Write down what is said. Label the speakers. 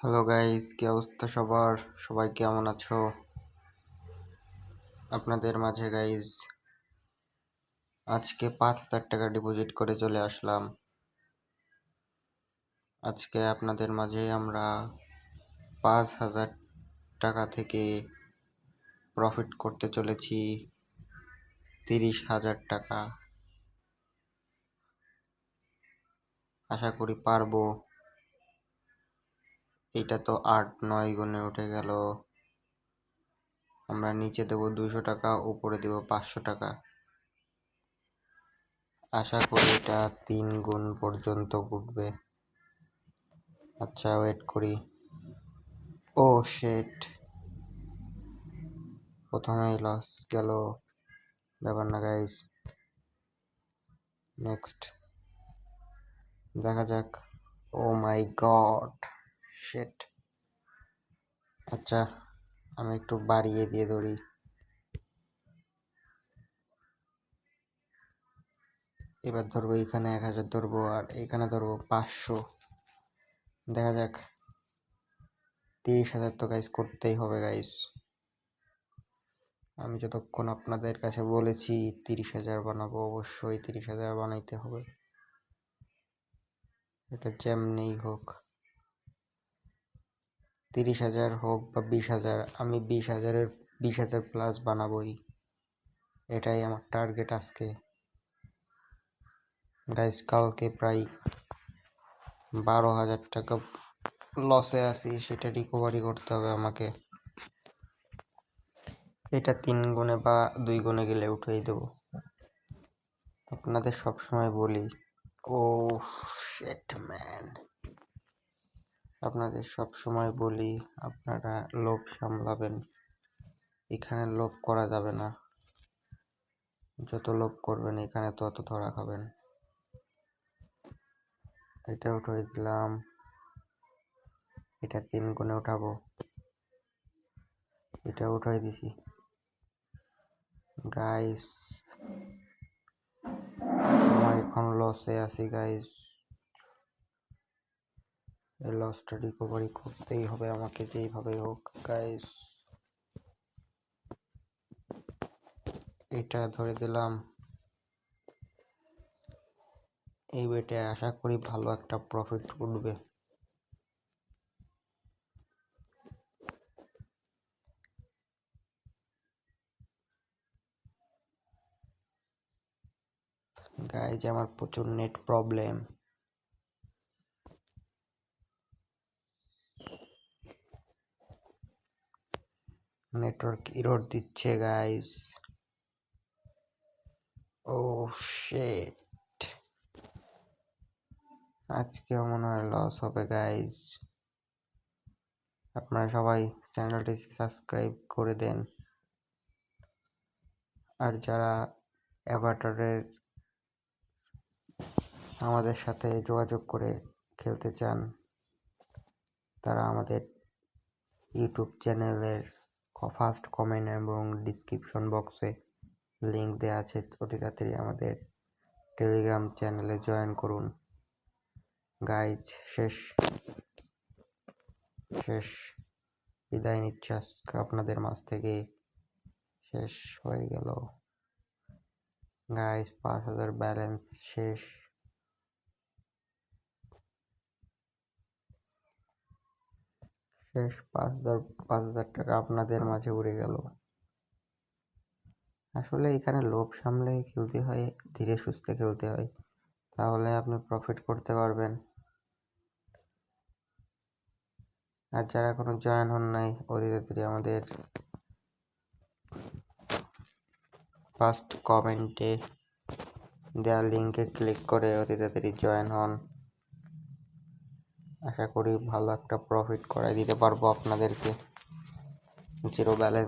Speaker 1: Hello guys কি অবস্থা সবার? সবাই কেমন আছো? আপনাদের মাঝে গাইস আজকে পাঁচ হাজার টাকা ডিপোজিট করে চলে আসলাম। আজকে আপনাদের মাঝে আমরা পাঁচ হাজার টাকা থেকে প্রফিট করতে চলেছি তিরিশ হাজার টাকা। আশা করি পারব। এটা তো আট নয় গুণে উঠে গেল। আমরা নিচে দেব দুইশো টাকা, উপরে দেব পাঁচশো টাকা। আশা করি এটা তিন গুণ পর্যন্ত উঠবে আচ্ছা ওয়েট করি। ও শেট প্রথমেই লস গেল। ব্যাপার না গাইস নেক্সট দেখা যাক। ও মাই গড শেট আচ্ছা আমি একটু বাড়িয়ে দিয়ে ধরি। এবার ধরবো এখানে এক হাজার ধরবো আর এখানে ধরবো পাঁচশো। দেখা যাক। তিরিশ হাজার তো গাইজ করতেই হবে গাইজ আমি যতক্ষণ আপনাদের কাছে বলেছি তিরিশ হাজার বানাবো, অবশ্যই তিরিশ হাজার বানাইতে হবে। এটা যেমনিই হোক। তিরিশ হাজার হোক বা বিশ হাজার, আমি বিশ হাজারের, বিশ হাজার প্লাস বানাবোই। এটাই আমার টার্গেট আজকে। গাইস কালকে প্রায় বারো হাজার টাকা লসে আছি, সেটা রিকভারি করতে হবে আমাকে। এটা তিন গুণে বা দুই গুণে গেলে উঠেই দেব। আপনাদের সবসময় বলি ও শেট ম্যান আপনাদের সব সময় বলি, আপনারা লোভ সামলাবেন। এখানে লোভ করা যাবে না। যত লোভ করবেন এখানে তত ধরা খাবেন। এটা উঠে দিলাম। এটা তিন গুণে উঠাবো। এটা উঠাই দিছি। গাইস আমার এখন লসে আছি গাইস এই লসটা রিকভারি করতেই হবে আমাকে যেইভাবেই হোক গাইস এটা ধরে দিলাম। এই বেটে আশা করি ভালো একটা প্রফিট উঠবে। গাইজ আমার প্রচুর নেট প্রবলেম নেটওয়ার্ক ইরোর দিচ্ছে গাইজ ও শেট আজকেও মনে হয় লস হবে গাইজ আপনারা সবাই চ্যানেলটি সাবস্ক্রাইব করে দেন। আর যারা অ্যাভাটারের আমাদের সাথে যোগাযোগ করে খেলতে চান, তারা আমাদের ইউটিউব চ্যানেলের ফার্স্ট কমেন্ট এবং ডিসক্রিপশন বক্সে লিংক দেওয়া আছে। অতি তাড়াতাড়ি আমাদের টেলিগ্রাম চ্যানেলে জয়েন করুন। গাইজ শেষ। শেষ। বিদায় নিচ্ছে আজকে আপনাদের মাঝ থেকে। শেষ হয়ে গেল। গাইজ পাঁচ হাজার ব্যালেন্স শেষ। শেষ, পাঁচ হাজার পাঁচ হাজার টাকা আপনাদের মাঝে উড়ে গেল। আসলে এখানে লোভ সামলে খেলতে হয়, ধীরে সুস্থে খেলতে হয়। তাহলে আপনি প্রফিট করতে পারবেন। আর যারা এখনও জয়েন হন নাই অতি আমাদের ফার্স্ট কমেন্টে দেওয়া লিঙ্কে ক্লিক করে অতি তাড়াতাড়ি জয়েন হন। আশা করি ভালো একটা প্রফিট করাই দিতে পারব আপনাদেরকে। Zero balance